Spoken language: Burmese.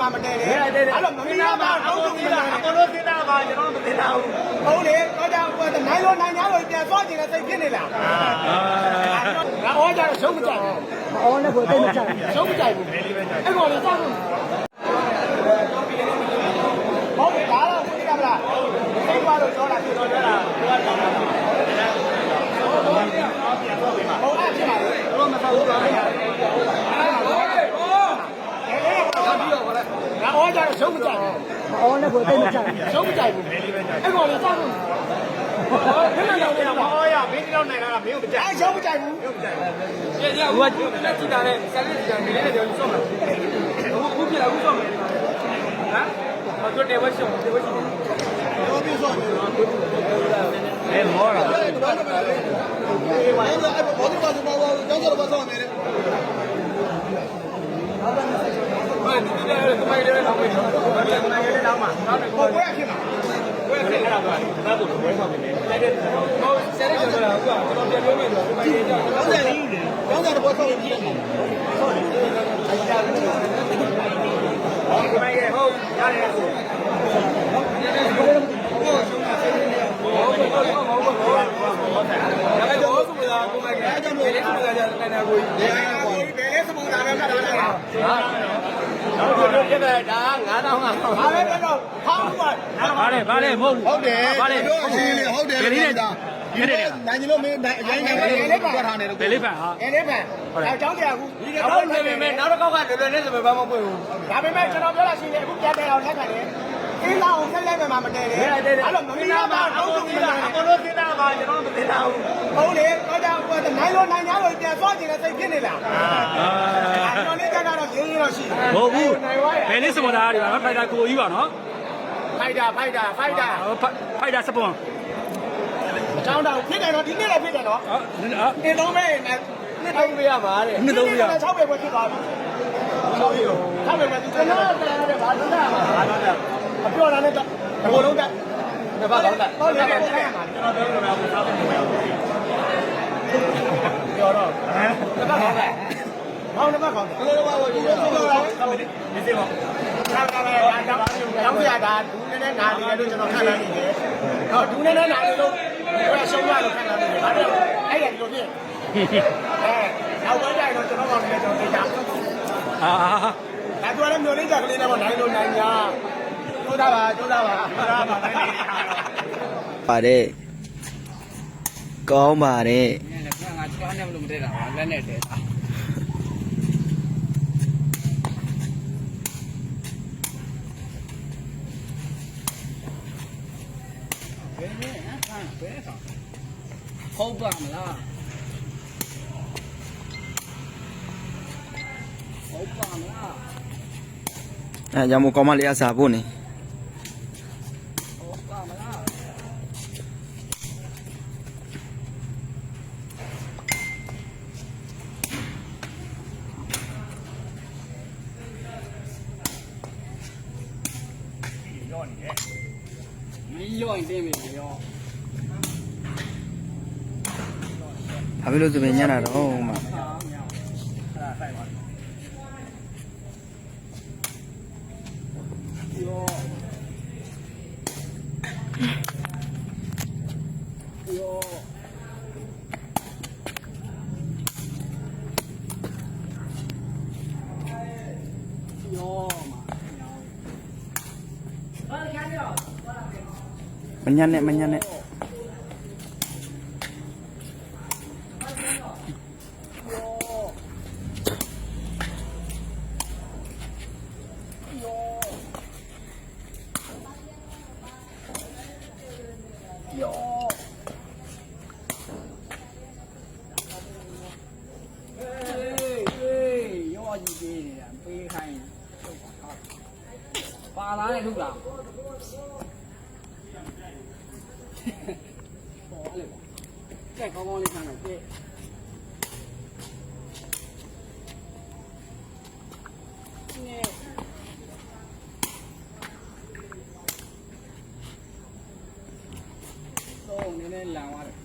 မှာမတည့်တယ်အဲ့လိုမမီးရမှာတော့သူကအကုန်လုံးသိတာပါကျွန်တော်မသိတာဘူးဟုတ်လေတော့ကြောင့်ဟိုနိုင်လို့နိုင်냐လို့ပြန်သွားကျင်တဲ့စိတ်ဖြစ်နေလားငါဟောကြတော့ရှုံးမကြဘူးအော်လည်းကိုတိတ်မချဘူးရှုံးမကြဘူးအဲ့ကောင်လည်းစောက်လို့ဟုတ်ကဲ့ဒါတော့သိရမလားသိသွားလို့ပြောတာပြောတာဟုတ်အဲ့ဖြစ်ပါလေတော့မဆောက်ဘူးပါငါဟောကြတော့ရှုံးမကြဘူး အော်လည်း ကိုတိတ်မချဘူးရှုံးမကြဘူးအဲ့ကောင်လည်းစောက်လို့ဘယ်လိုလုပ်လဲဟောရမင်းတို့နိုင်တာကမင်းကိုမကြိုက်အဲ့ရှုံးမကြဘူးဘူးကြည့်ရဟိုကကြည့်တာနဲ့ဆက်လက်ကြည့်တာမင်းလည်းကြောက်ဆုံးမှာဟိုခုပြအခုဆုံးမယ်ဟမ်ဟောတို့တယ်ဝက်ရှောင်းတယ်ဝက်ရှောင်းအဲမောတာဘာဒီဒီလည်းဒီမိုင်းလည်းတော့မယ်ဘာလဲဒီမိုင်းလည်းတော့မှာနောက်တစ်ခု ဘယ်ဖြစ်မှာ ဝယ်ဖြစ်တာကသာတို့ဝယ်မှာပဲအဲ့ဒါဟိုဆယ်ရက်ကျော်လာကွာကျွန်တော်ပြန်ပြောနေတော့ဒီမိုင်းကြောက်တော့တယ်လေကျောင်းသားတော့ဆောက်ကြည့်နေဟုတ်ဒီမိုင်းရဲ့ဟုတ်ရတယ်ဆိုဒါကြောင့်ဆိုလာကိုမကအဲ့ကြောင့်လေလေးဆိုလာကြတယ်နာကိုကြီးဘယ်လဲစပုံသားပဲမှတ်ထားလိုက်ပါနောက်တို့ပြတဲ့ဒါ9000ကဘာလဲတော့ဖောင်းပါ ဗါလေဗါလေမဟုတ်ဘူးဟုတ်တယ်ဗါလေတို့အရှင်လေဟုတ်တယ်ကလေးနဲ့ဒါဒီနေ့နိုင်လို့မင်းနိုင်အရင်ကလည်းပတ်ထားတယ်လို့ဘယ်လေးပန်ဟာငယ်လေးပန်အဲကျောင်းတရားကူဒီကတော့နေပေမဲ့နောက်တစ်ခေါက်ကလွယ်လွယ်နဲ့ဆိုပဲဘာမှမပွင့်ဘူးဒါပေမဲ့ကျွန်တော်ပြောတာရှိတယ်အခုပြန်တယ်အောင်လက်ခံတယ်အင်းလာအောင်ဆက်လက်မယ်မှာမတည့်တယ်အဲ့လိုမမီးရမှာတော့သူကအကုန်လုံးသိတာပါကျွန်တော်မသိတာဘူးဟုတ်လေတော့ကြောင့်ဟိုနိုင်လို့နိုင်냐လို့ပြန်သွားကျင်တဲ့စိတ်ဖြစ်နေလားအာကျွန်တော်လေးကတော့ရင်းရင်းတော့ရှိတယ်မဟုတ်ဘူးဘယ်လေးစပွန်တာတွေပါနော်ဖိုက်တာကိုကြီးပါနော် ဖိုက်တာဖိုက်တာဖိုက်တာဖိုက်တာစပွန်ကျောင်းတော်ဖြစ်တယ်နော်ဒီနေ့လည်းဖြစ်တယ်နော်ဟာဟာနေတော့မဲ့နှစ်သုံးပြရပါတဲ့6ပဲပဲဖြစ်သွားပြီ6ပြီ6ပဲပဲကျွန်တော်တရားရတယ်ဘာလို့လဲဘာလို့လဲအပြောတာနဲ့တဘောလုံးတက်တပတ်လုံးတက်ဟုတ်တယ်ဟုတ်တယ်ကျွန်တော်ပြောလို့မရဘူးစားတယ်မရဘူးပြောတော့တပတ်ကောင်းတယ်ဟောင်းတပတ်ကောင်းတယ်ဘယ်လိုလဲဘာလို့ပြောတော့ ဟုတ်တယ်ဒီစိမောသာသာပဲဒါတော့ကျောင်းပြတာဒူးနဲ့နာနေတယ်လို့ကျွန်တော်ခံနိုင်နေတယ်ဟောဒူးနဲ့နာနေလို့ဘယ်ရှုံးရလို့ခံနိုင်နေတယ်ဘာလို့အဲ့ရဒီလိုဖြစ်အဲနောက်ပိုင်းကျရင်တော့ကျွန်တော်ကောင်းနေတယ်ကျွန်တော်သိတာအာဒါတူလည်းမျိုးလေးကြကလေးနဲ့ပေါ့နိုင်လို့နိုင်ညာကျိုးသားပါကျိုးသားပါကျိုးသားပါနိုင်နေပါတယ်ကောင်းပါတယ်ငါချွားနေမလို့မတည့်တာပါလက်နဲ့တည့်တာ ဘယ်နဲ့ဟမ်ဘယ်ဆောင်ဟုတ်ပါမလားဟုတ်ပါမလားအဲကြောင့်မို့ကောင်းမလေးအစားဖို့နေ မရောရင်တင်းပြီရောဘာဖြစ်လို့ဆိုပင်ညံ့တာတော့မှမညံ့နဲ့မ ညံ့နဲ့ဟေးဟေးရောကြီးပေးနေတာပေးခိုင်းပါလာတယ်ထုတ်လား ပေါ်လေပါကြက်ကောင်းကောင်းလေးခံလိုက်ကြက်တော့နည်းနည်းလန်သွားတယ်